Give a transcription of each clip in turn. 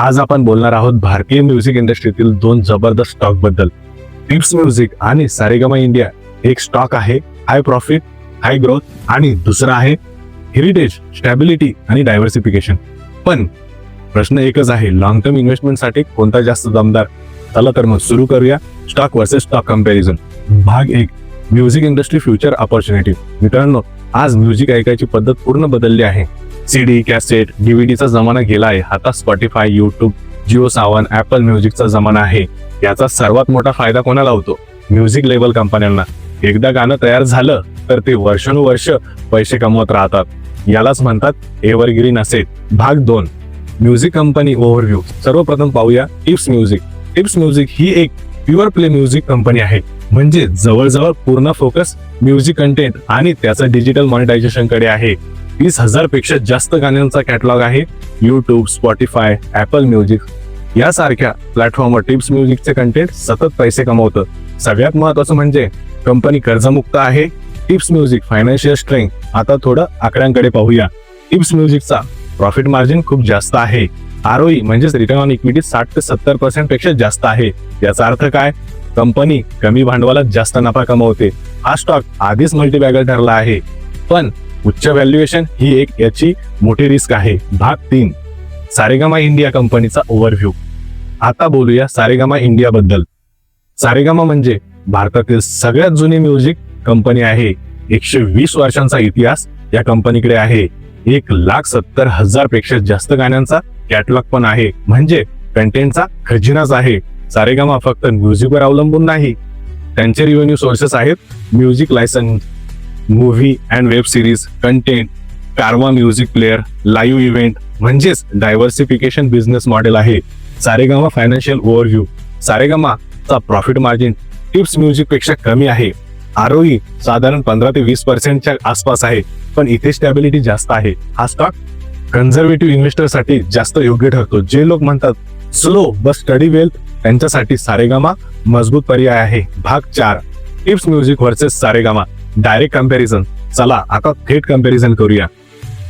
आज आपण बोलणार आहोत भारतीय म्युझिक इंडस्ट्रीतील दोन जबरदस्त स्टॉकबद्दल. टिप्स म्युझिक आणि सारेगमा इंडिया एक स्टॉक आहे हाय प्रॉफिट हाय ग्रोथ आणि दुसरा आहे हेरिटेज स्टॅबिलिटी आणि डायव्हर्सिफिकेशन पण प्रश्न एकच आहे लॉंग टर्म इन्व्हेस्टमेंटसाठी कोणता जास्त दमदार? चला तर मग सुरू करूया स्टॉक वर्सेस स्टॉक कंपॅरिझन भाग एक म्युझिक इंडस्ट्री फ्युचर ऑपॉर्च्युनिटी मित्रांनो आज म्युझिक ऐकायची पद्धत पूर्ण बदलली आहे. सी डी कॅसेट डीव्हीडीचा जमाना गेला आहे. आता Spotify YouTube Jio Saavn Apple म्युझिकचा जमाना आहे. याचा सर्वात मोठा फायदा कोणाला होतो? म्युझिक लेबल कंपन्यांना एकदा गाणं तयार झालं तर ते वर्षानुवर्ष पैसे कमवत राहतात. यालाच म्हणतात एव्हरग्रीन असेट भाग दोन. म्युझिक कंपनी ओव्हरव्ह्यू सर्वप्रथम पाहूया टिप्स म्युझिक टिप्स म्युझिक ही एक प्युअर प्ले म्युझिक कंपनी आहे. म्हणजे जवळजवळ पूर्ण फोकस म्युझिक कंटेंट आणि त्याचं डिजिटल मॉनिटायझेशनकडे आहे. वीस हजारपेक्षा जास्त गाण्यांचा कॅटलॉग आहे. यूट्यूब स्पॉटीफाय ऍपल म्युझिक यासारख्या प्लॅटफॉर्मवर टिप्स म्युझिकचे कंटेंट सतत पैसे कमवतं. सगळ्यात महत्वाचं म्हणजे कंपनी कर्जमुक्त आहे. टिप्स म्युझिक फायनान्शियल स्ट्रेंथ आता थोडं आकड्यांकडे पाहूया. टिप्स म्युझिकचा प्रॉफिट मार्जिन खूप जास्त आहे. आरओई म्हणजेच रिटर्न ऑन इक्विटी साठ ते सत्तर पर्सेंटपेक्षा जास्त आहे. याचा अर्थ काय? कंपनी कमी भांडवलात जास्त नफा कमवते. हा स्टॉक आधीच मल्टीबॅगर ठरला आहे. पण उच्च व्हॅल्युएशन ही एक याची मोठी रिस्क आहे. भाग तीन सारेगामा इंडिया कंपनीचा ओव्हरव्ह्यू आता बोलूया सारेगामा इंडिया बद्दल. सारेगामा म्हणजे भारतातील सगळ्यात जुनी म्युझिक कंपनी आहे. एकशे वीस वर्षांचा इतिहास या कंपनीकडे आहे. एक लाख सत्तर हजारपेक्षा जास्त गाण्यांचा कॅटलॉग पण आहे. म्हणजे कंटेंटचा खजिनाच आहे. सारेगामा फक्त म्युझिकवर अवलंबून नाही. त्यांचे रिव्हेन्यू सोर्सेस आहेत music license movie and web series content Carvaan music player live event म्हणजेच डायव्हर्सिफिकेशन बिझनेस मॉडेल आहे. सारेगामा फायनान्शियल ओव्हरव्ह्यू सारेगामाचा प्रॉफिट मार्जिन टिप्स म्युझिकपेक्षा कमी आहे. आरओई साधारण पंधरा ते वीस पर्सेंटच्या आसपास आहे पण इथे स्टॅबिलिटी जास्त आहे. हा स्टॉक कन्झर्वेटिव्ह इन्व्हेस्टरसाठी जास्त योग्य ठरतो. जे लोक म्हणतात स्लो बस स्टडी वेल्थ त्यांच्यासाठी सारेगामा मजबूत पर्याय आहे. भाग चार Tips music versus Saregama. Direct comparison चला आता थेट कंपॅरिझन करूया.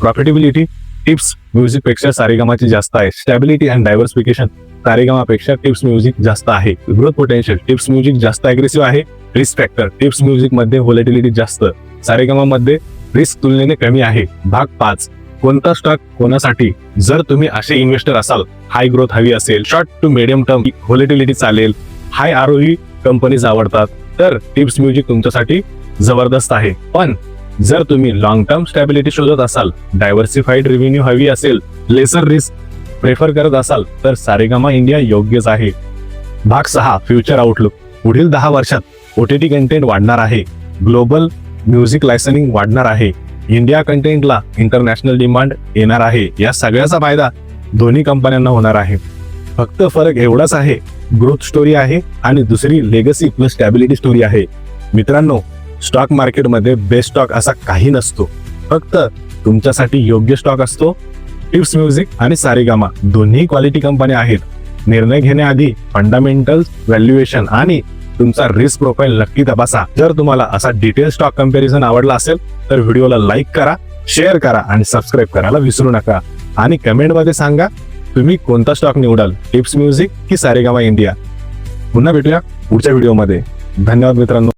प्रॉफिटेबिलिटी टिप्स म्युझिकपेक्षा सारेगामाची जास्त आहे. स्टॅबिलिटी अँड डायव्हर्सिफिकेशन सारेगामापेक्षा टिप्स म्युझिक जास्त आहे. ग्रोथ पोटेन्शियल टिप्स म्युझिक जास्त अग्रेसिव्ह आहे. रिस्क फॅक्टर टिप्स म्युझिकमध्ये व्हॉलेटिलिटी जास्त. सारेगामामध्ये रिस्क तुलनेने कमी आहे. भाग पाच कोणता स्टॉक कोणासाठी? जर तुम्ही असे इन्व्हेस्टर असाल हाय ग्रोथ हवी असेल short to medium term volatility चालेल हाय आरओई कंपनीज आवडतात तर टिप्स म्युझिक तुमच्यासाठी जबरदस्त आहे. पण जर तुम्ही लॉंग टर्म स्टॅबिलिटी शोधत असाल डायव्हर्सिफाईड रेव्हेन्यू हवी असेल लेसर रिस्क प्रेफर करत असाल तर सारेगामा इंडिया योग्यच आहे. भाग सहा फ्युचर आउटलुक पुढील दहा वर्षात ओटीटी कंटेंट वाढणार आहे. ग्लोबल म्युझिक लायसनिंग वाढणार आहे. इंडिया कंटेंटला इंटरनॅशनल डिमांड येणार आहे. या सगळ्याचा फायदा दोन्ही कंपन्यांना होणार आहे. फक्त फरक एवढाच आहे ग्रोथ स्टोरी आहे आणि दुसरी लेगसी प्लस स्टॅबिलिटी स्टोरी आहे. मित्रांनो स्टॉक मार्केटमध्ये बेस्ट स्टॉक असा काही नसतो. फक्त तुमच्यासाठी योग्य स्टॉक असतो. टिप्स म्युझिक आणि सारेगामा दोन्ही क्वालिटी कंपन्या आहेत. निर्णय घेण्याआधी फंडामेंटल व्हॅल्युएशन आणि तुमचा रिस्क प्रोफाईल नक्की तपासा. जर तुम्हाला असा डिटेल स्टॉक कंपॅरिझन आवडला असेल तर व्हिडिओला लाईक करा शेअर करा आणि सबस्क्राईब करायला विसरू नका. आणि कमेंटमध्ये सांगा तुम्ही कोणता स्टॉक निवडाल? टिप्स म्युझिक की सारेगामा इंडिया पुन्हा भेटूया पुढच्या व्हिडिओमध्ये धन्यवाद मित्रांनो.